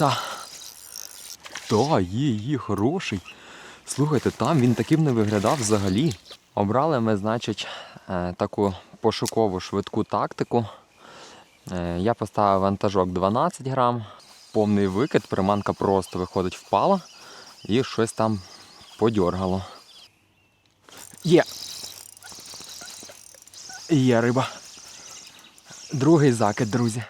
Та. Та, є, є, хороший. Слухайте, там він таким не виглядав взагалі. Обрали ми, значить, е, таку пошукову швидку тактику. Е, Я поставив вантажок 12 грам, повний викид, приманка просто виходить впала і щось там подьоргало. Є. Є риба. Другий закид, друзі.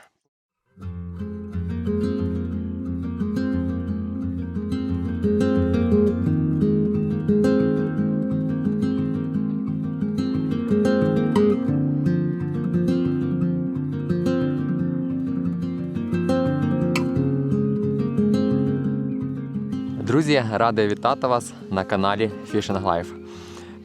Друзі, радий вітати вас на каналі Fishing Life.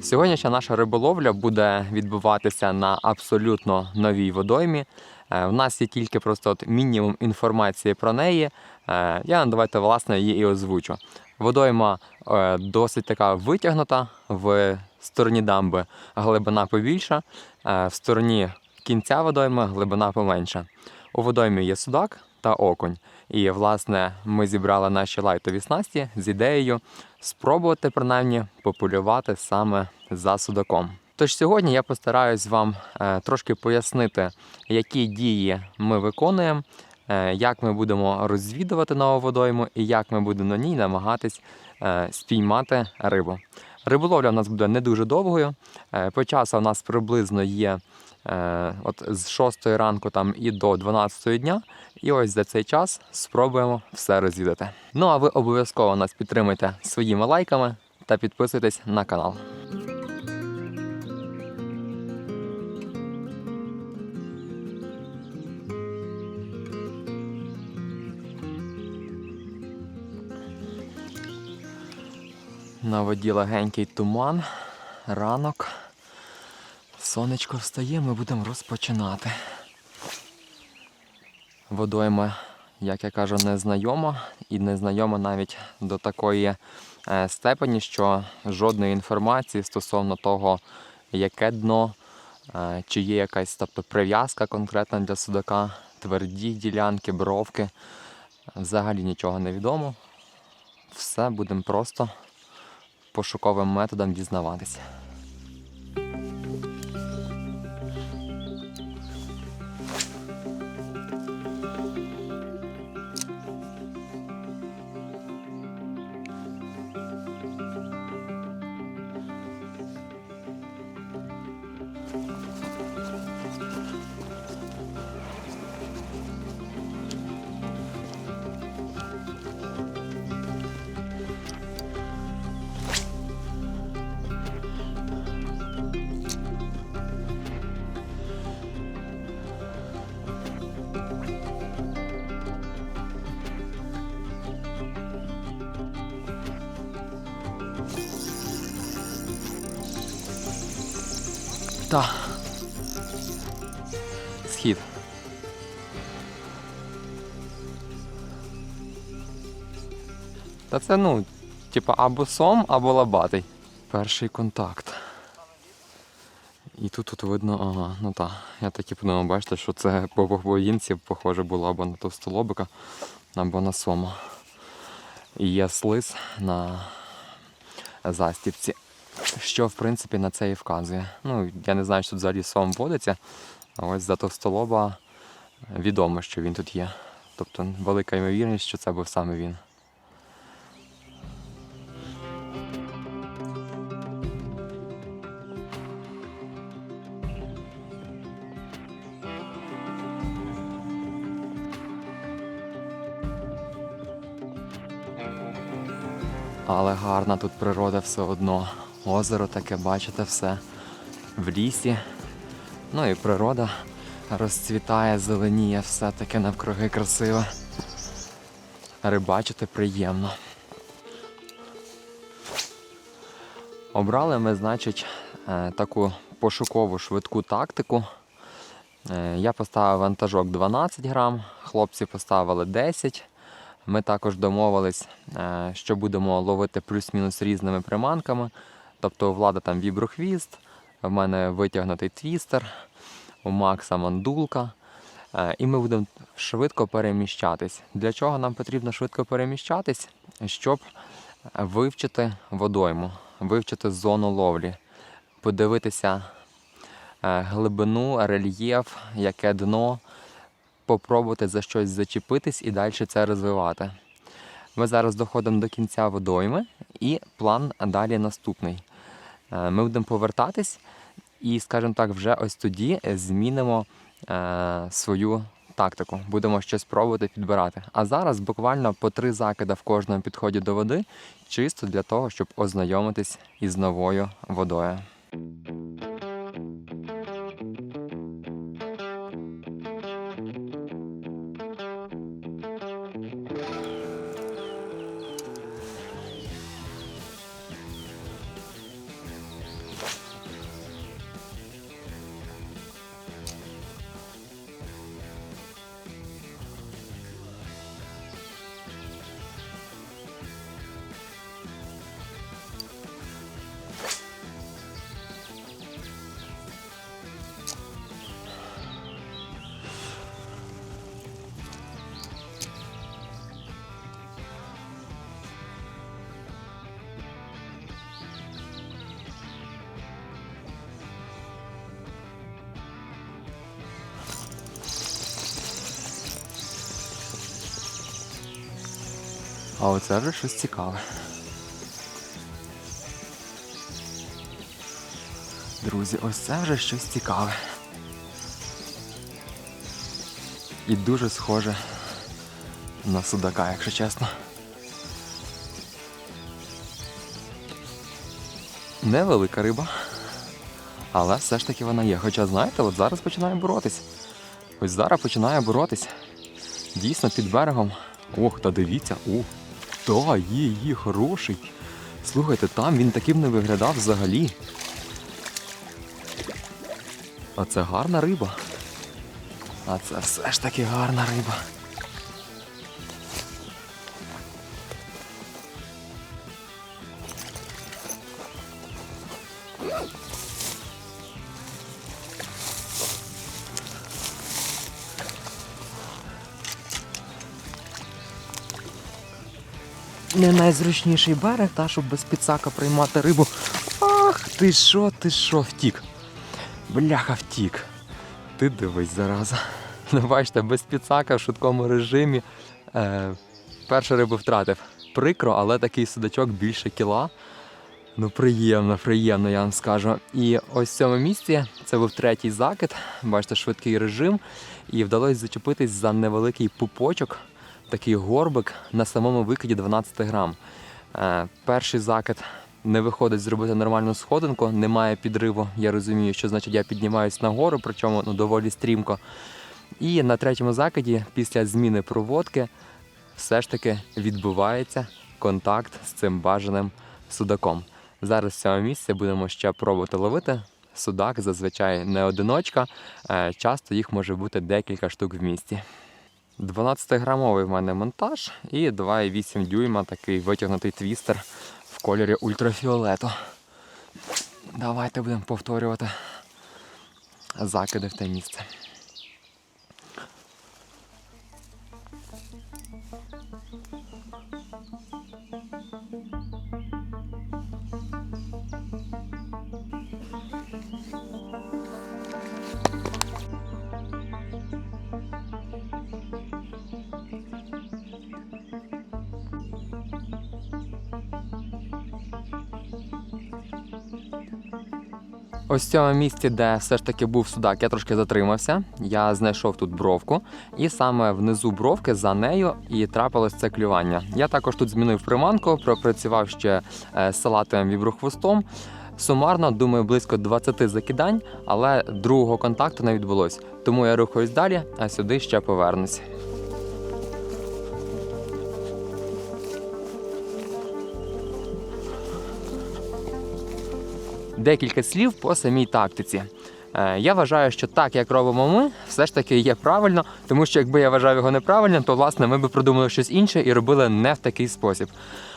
Сьогоднішня наша риболовля буде відбуватися на абсолютно новій водоймі. Е, В нас є тільки просто от мінімум інформації про неї. Е, Я давайте власне її і озвучу. Водойма е, досить така витягнута в стороні дамби глибина побільша, е, в стороні кінця водойми глибина поменша. У водоймі є судак та окунь. І, власне, ми зібрали наші лайтові снасті з ідеєю спробувати принаймні популювати саме за судаком. Тож сьогодні я постараюсь вам е, трошки пояснити, які дії ми виконуємо, е, як ми будемо розвідувати нову водойму і як ми будемо на ній намагатись е, спіймати рибу. Риболовля у нас буде не дуже довгою. По часу у нас приблизно є от з 6 ранку там і до 12 дня. І ось за цей час спробуємо все розвідати. Ну а ви обов'язково нас підтримуйте своїми лайками та підписуйтесь на канал. На воді легенький туман, ранок. Сонечко встає, ми будемо розпочинати. Водойма, як я кажу, незнайома і незнайома навіть до такої е, степені, що жодної інформації стосовно того, яке дно, е, чи є якась тобто, прив'язка конкретна для судака, тверді ділянки, бровки. Взагалі нічого не відомо. Все будемо просто пошуковим методом дізнаватися. Схід. Та це, ну, типа або сом, або лабатий. Перший контакт. І тут тут видно, ага, ну так. Я так і подумав, бачите, що це по повоїнці, похоже, було або на товстолобика, або на сома. І є слиз на застіпці що в принципі на це і вказує. Ну, я не знаю, що тут взагалі сом водиться, а ось за товстолоба відомо, що він тут є. Тобто велика ймовірність, що це був саме він. Але гарна тут природа все одно. Озеро таке, бачите, все в лісі. Ну і природа розцвітає, зеленіє, все таке навкруги красиве. Рибачити приємно. Обрали ми, значить, е, таку пошукову швидку тактику. Е, Я поставив вантажок 12 грам, хлопці поставили 10. Ми також домовились, е, що будемо ловити плюс-мінус різними приманками. Тобто влада там віброхвіст, в мене витягнутий твістер, у Макса мандулка. Е, І ми будемо швидко переміщатись. Для чого нам потрібно швидко переміщатись? Щоб вивчити водойму, вивчити зону ловлі, подивитися е, глибину, рельєф, яке дно, попробувати за щось зачепитись і далі це розвивати. Ми зараз доходимо до кінця водойми, і план далі наступний. Е, Ми будемо повертатись і, скажімо так, вже ось тоді змінимо е, свою тактику. Будемо щось пробувати підбирати. А зараз буквально по три закида в кожному підході до води, чисто для того, щоб ознайомитись із новою водою. А оце вже щось цікаве. Друзі, ось це вже щось цікаве. І дуже схоже на судака, якщо чесно. Невелика риба, але все ж таки вона є. Хоча, знаєте, от зараз починає боротись. Ось зараз починає боротись. Дійсно, під берегом. Ох, та дивіться, ух, та, є, є, хороший. Слухайте, там він таким не виглядав взагалі. А це гарна риба. А це все ж таки гарна риба. Не найзручніший берег, та, щоб без підсака приймати рибу. Ах, ти що, ти що, втік. Бляха, втік. Ти дивись зараза. Ну, бачите, без підсака в швидкому режимі. Е, першу рибу втратив. Прикро, але такий судачок більше кіла. Ну, приємно, приємно, я вам скажу. І ось в цьому місці це був третій закид. Бачите, швидкий режим. І вдалося зачепитись за невеликий пупочок, такий горбик на самому викиді 12 грам. Е, перший закид не виходить зробити нормальну сходинку, немає підриву. Я розумію, що значить я піднімаюсь нагору, причому ну, доволі стрімко. І на третьому закиді, після зміни проводки, все ж таки відбувається контакт з цим бажаним судаком. Зараз з цього місця будемо ще пробувати ловити. Судак зазвичай не одиночка, е, часто їх може бути декілька штук в місті. 12-грамовий в мене монтаж і 2,8 дюйма такий витягнутий твістер в кольорі ультрафіолету. Давайте будемо повторювати закиди в те місце. Ось в цьому місці, де все ж таки був судак, я трошки затримався. Я знайшов тут бровку, і саме внизу бровки за нею і трапилось це клювання. Я також тут змінив приманку, пропрацював ще е, салатовим віброхвостом. Сумарно, думаю, близько 20 закидань, але другого контакту не відбулось. Тому я рухаюсь далі, а сюди ще повернусь. Декілька слів по самій тактиці. Е, Я вважаю, що так, як робимо ми, все ж таки є правильно, тому що якби я вважав його неправильним, то власне ми б придумали щось інше і робили не в такий спосіб.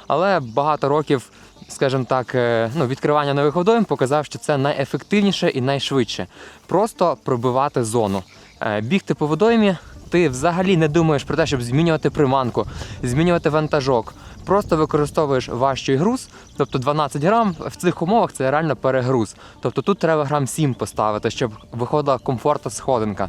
Але багато років, скажімо так, е, ну, відкривання нових водойм показав, що це найефективніше і найшвидше. Просто пробивати зону. Е, Бігти по водоймі, ти взагалі не думаєш про те, щоб змінювати приманку, змінювати вантажок. Просто використовуєш важчий груз, тобто 12 грам в цих умовах це реально перегруз. Тобто тут треба грам 7 поставити, щоб виходила комфортна сходинка.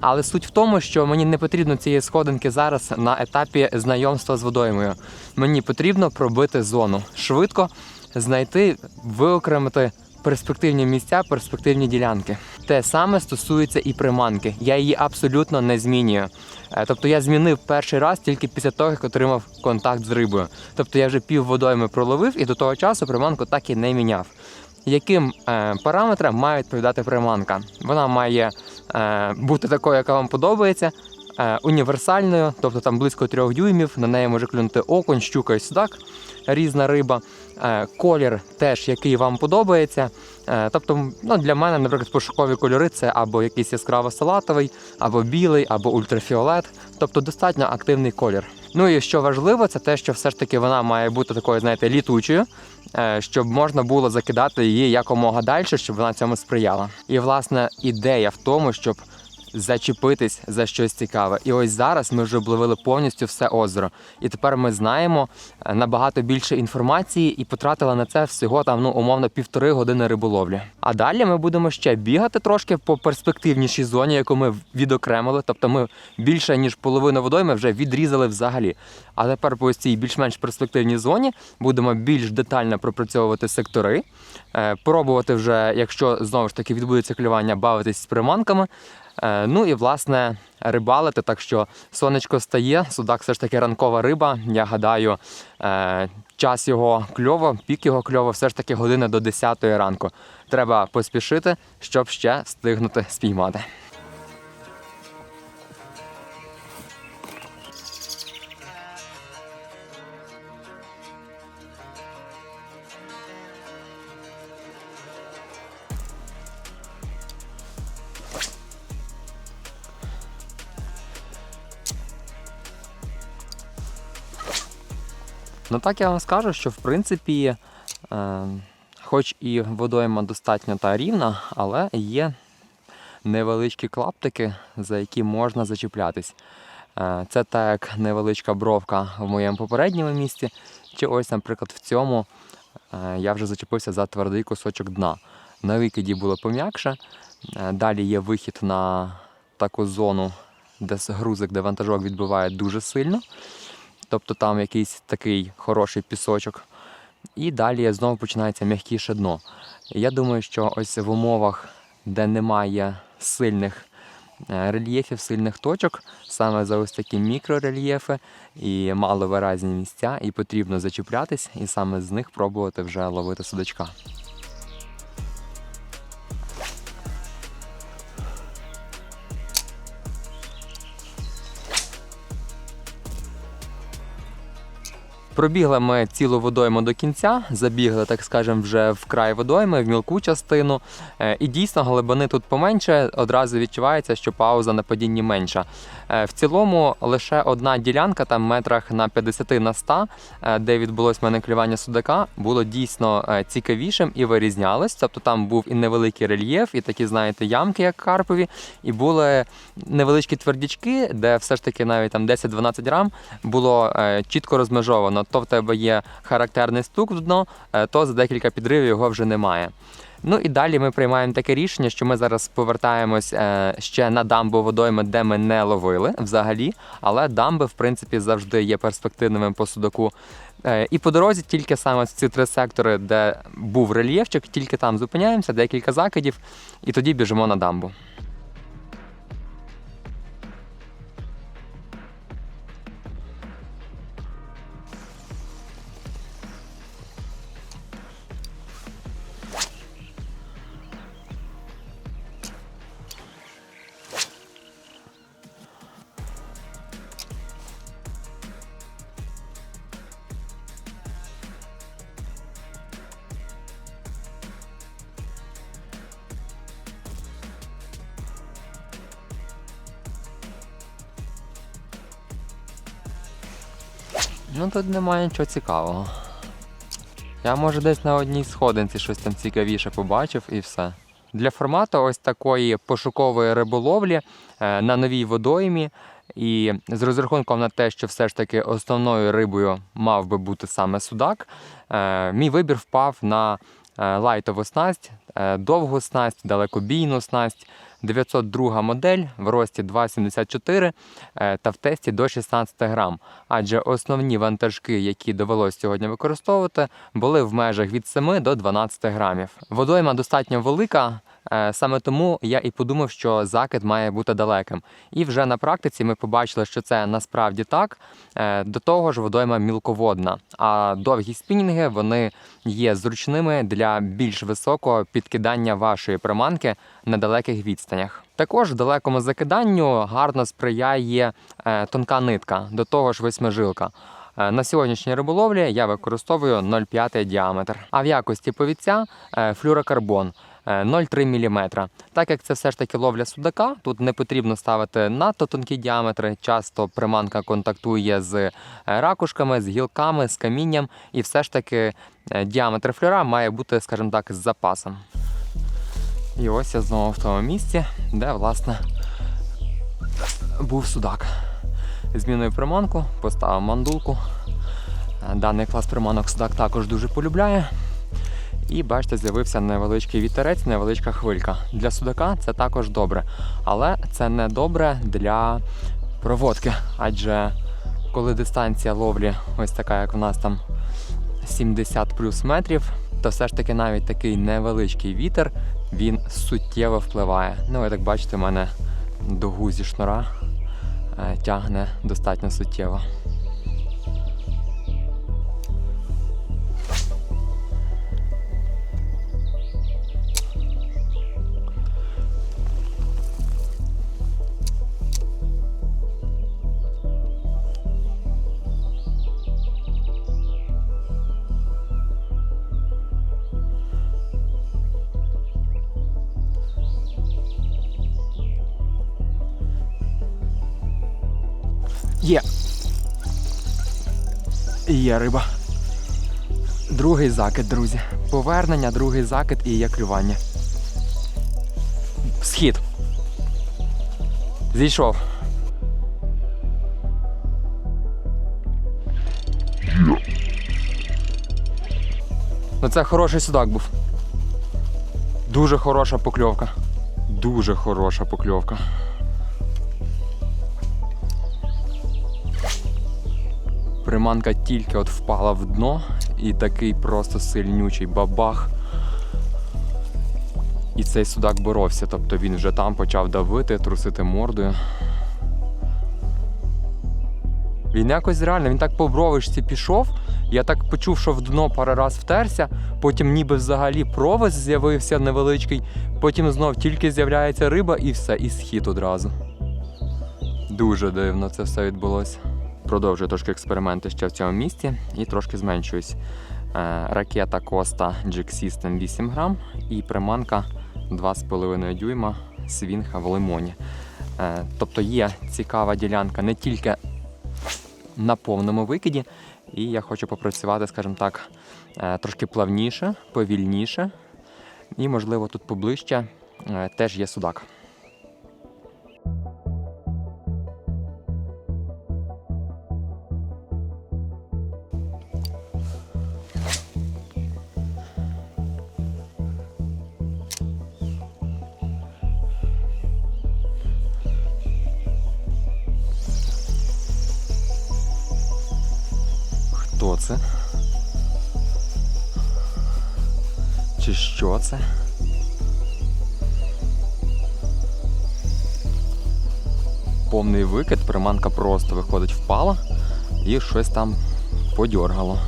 Але суть в тому, що мені не потрібно цієї сходинки зараз на етапі знайомства з водоймою. Мені потрібно пробити зону швидко, знайти, виокремити перспективні місця, перспективні ділянки. Те саме стосується і приманки. Я її абсолютно не змінюю. Е, Тобто я змінив перший раз тільки після того, як отримав контакт з рибою. Тобто я вже пів водойми проловив і до того часу приманку так і не міняв. Яким е, параметрам має відповідати приманка? Вона має е, бути такою, яка вам подобається, універсальною, тобто там близько трьох дюймів, на неї може клюнути окунь, щука і судак, різна риба. Е, колір теж, який вам подобається. Е, тобто, ну, для мене, наприклад, пошукові кольори це або якийсь яскраво салатовий, або білий, або ультрафіолет, тобто достатньо активний колір. Ну і що важливо, це те, що все ж таки вона має бути такою, знаєте, літучою, е, щоб можна було закидати її якомога далі, щоб вона цьому сприяла. І власне ідея в тому, щоб зачепитись за щось цікаве. І ось зараз ми вже обловили повністю все озеро. І тепер ми знаємо е, набагато більше інформації і потратили на це всього там ну умовно півтори години риболовлі. А далі ми будемо ще бігати трошки по перспективнішій зоні, яку ми відокремили. Тобто ми більше ніж половину водойми вже відрізали взагалі. А тепер по цій більш-менш перспективній зоні будемо більш детально пропрацьовувати сектори, е, пробувати вже, якщо знову ж таки відбудеться клювання, бавитись з приманками. Е, Ну і власне рибалити. Так що сонечко стає, судак все ж таки ранкова риба. Я гадаю, е, час його кльово, пік його кльово, все ж таки година до 10 ранку. Треба поспішити, щоб ще встигнути спіймати. Ну так я вам скажу, що в принципі, е, хоч і водойма достатньо та рівна, але є невеличкі клаптики, за які можна зачіплятись. Е, це так як невеличка бровка в моєму попередньому місці, чи ось, наприклад, в цьому е, я вже зачепився за твердий кусочок дна. На викиді було пом'якше. Е, Далі є вихід на таку зону, де грузик, де вантажок відбиває дуже сильно. Тобто там якийсь такий хороший пісочок. І далі знову починається м'якіше дно. Я думаю, що ось в умовах, де немає сильних е, рельєфів, сильних точок, саме за ось такі мікрорельєфи і маловиразні місця, і потрібно зачіплятись, і саме з них пробувати вже ловити судачка. Пробігли ми цілу водойму до кінця, забігли, так скажемо, вже в край водойми, в мілку частину. Е, І дійсно глибини тут поменше, одразу відчувається, що пауза на падінні менша. Е, В цілому лише одна ділянка, там метрах на 50 на 100, е, де відбулось мене клювання судака, було дійсно е, цікавішим і вирізнялось. Тобто там був і невеликий рельєф, і такі, знаєте, ямки, як карпові, і були невеличкі твердячки, де все ж таки навіть там 10-12 грам було чітко розмежовано. То в тебе є характерний стук в дно, то за декілька підривів його вже немає. Ну і далі ми приймаємо таке рішення, що ми зараз повертаємось е, ще на дамбу водойми, де ми не ловили взагалі. Але дамби, в принципі, завжди є перспективними по судаку. Е, І по дорозі тільки саме ці три сектори, де був рельєфчик, тільки там зупиняємося, декілька закидів, і тоді біжимо на дамбу. Ну тут немає нічого цікавого. Я може десь на одній сходинці щось там цікавіше побачив і все. Для формату ось такої пошукової риболовлі е, на новій водоймі. І з розрахунком на те, що все ж таки основною рибою мав би бути саме судак, е, мій вибір впав на е, лайтову снасть, довгу снасть, далекобійну снасть. 902 модель в рості 2,74 е, та в тесті до 16 грам. Адже основні вантажки, які довелось сьогодні використовувати, були в межах від 7 до 12 грамів. Водойма достатньо велика. Е, Саме тому я і подумав, що закид має бути далеким. І вже на практиці ми побачили, що це насправді так. Е, До того ж, водойма мілководна, а довгі спінінги вони є зручними для більш високого підкидання вашої приманки на далеких відстанях. Також далекому закиданню гарно сприяє е, тонка нитка, до того ж восьмижилка. На сьогоднішній риболовлі я використовую 0,5 діаметр, а в якості повідця флюрокарбон. Е, 0,3 мм. Так як це все ж таки ловля судака, тут не потрібно ставити надто тонкі діаметри. Часто приманка контактує з е, ракушками, з гілками, з камінням, і все ж таки е, діаметр флюра має бути, скажімо так, з запасом. І ось я знову в тому місці, де власне був судак. Змінив приманку, поставив мандулку. Е, Даний клас приманок судак також дуже полюбляє. І бачите, з'явився невеличкий вітерець, невеличка хвилька. Для судака це також добре. Але це не добре для проводки. Адже коли дистанція ловлі ось така, як в нас там 70 плюс метрів, то все ж таки навіть такий невеличкий вітер він суттєво впливає. Ну, ви так бачите, в мене дугу зі шнура е, тягне достатньо суттєво. Є риба. Другий закид, друзі. Повернення, другий закид і є клювання. Схід. Зійшов. Ну це хороший судак був. Дуже хороша покльовка. Дуже хороша покльовка. Приманка тільки от впала в дно і такий просто сильнючий бабах. І цей судак боровся, тобто він вже там почав давити, трусити мордою. Він якось реально, він так по бровишці пішов. Я так почув, що в дно пару раз втерся, потім ніби взагалі провис з'явився невеличкий, потім знов тільки з'являється риба і все, і схід одразу. Дуже дивно це все відбулося. Продовжую трошки експерименти ще в цьому місці і трошки зменшуюсь. Е, Ракета Коста Jig System 8 грам і приманка 2,5 дюйма свінга в лимоні. Е, Тобто є цікава ділянка не тільки на повному викиді, і я хочу попрацювати, скажімо так, е, трошки плавніше, повільніше. І, можливо, тут поближче теж є судак. Це? Чи що це? Повний викид, приманка просто виходить впала і щось там подьоргало.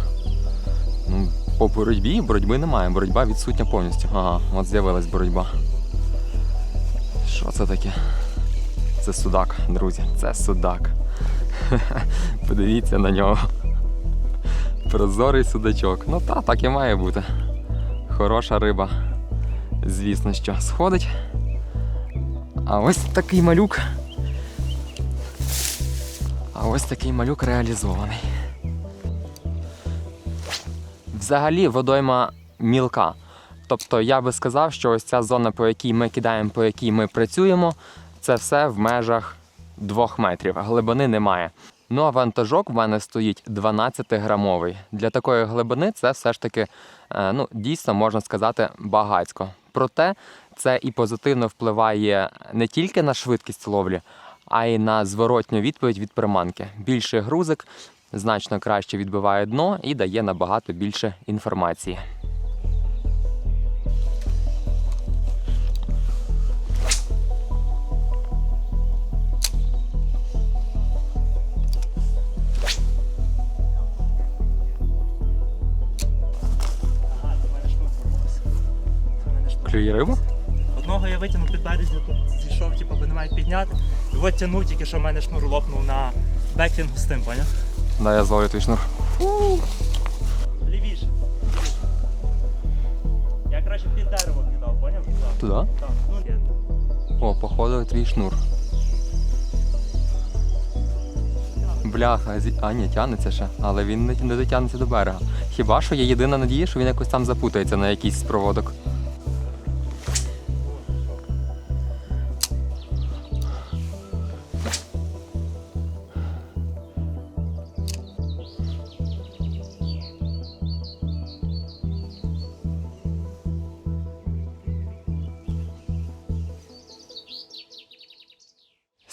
Ну, по боротьбі боротьби немає, боротьба відсутня повністю. Ага, от з'явилась боротьба. Що це таке? Це судак, друзі, це судак. Подивіться на нього. Прозорий судачок. Ну та, так і має бути. Хороша риба. Звісно, що сходить. А ось такий малюк. А ось такий малюк реалізований. Взагалі водойма мілка. Тобто я би сказав, що ось ця зона, по якій ми кидаємо, по якій ми працюємо, це все в межах 2 метрів. Глибини немає. Ну а вантажок в мене стоїть 12-грамовий. Для такої глибини це все ж таки е, ну, дійсно можна сказати багацько. Проте це і позитивно впливає не тільки на швидкість ловлі, а й на зворотню відповідь від приманки. Більший грузик значно краще відбиває дно і дає набагато більше інформації. Рибу? Одного я витягнув під березня, тут зійшов, типу, бо немає підняти. І от тягнув, тільки що в мене шнур лопнув на бекінгу з тим, поняв? Да, я зловлю твій шнур. Лівіше. Я краще під дерево кидав, поняв? Так. Туди? Так, ну. О, походу твій шнур. Бляха, зі- а ні, тягнеться ще, але він не, не дотягнеться до берега. Хіба що є єдина надія, що він якось там запутається на якийсь з проводок.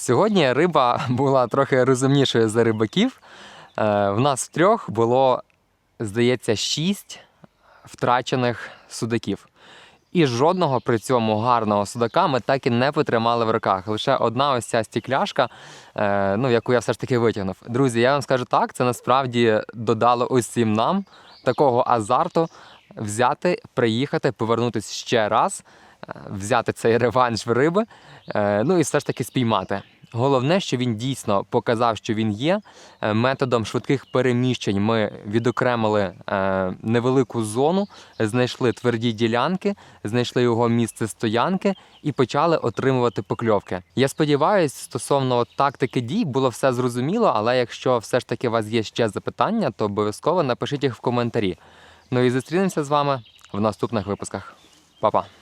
Сьогодні риба була трохи розумнішою за рибаків. Е, В нас в трьох було, здається, шість втрачених судаків. І жодного при цьому гарного судака ми так і не потримали в руках. Лише одна ось ця стікляшка, е, ну, яку я все ж таки витягнув. Друзі, я вам скажу так, це насправді додало усім нам такого азарту взяти, приїхати, повернутися ще раз, е, взяти цей реванш в риби, ну і все ж таки спіймати. Головне, що він дійсно показав, що він є. Е, Методом швидких переміщень ми відокремили е, невелику зону, знайшли тверді ділянки, знайшли його місце стоянки і почали отримувати покльовки. Я сподіваюся, стосовно тактики дій було все зрозуміло, але якщо все ж таки у вас є ще запитання, то обов'язково напишіть їх в коментарі. Ну і зустрінемося з вами в наступних випусках. Па-па!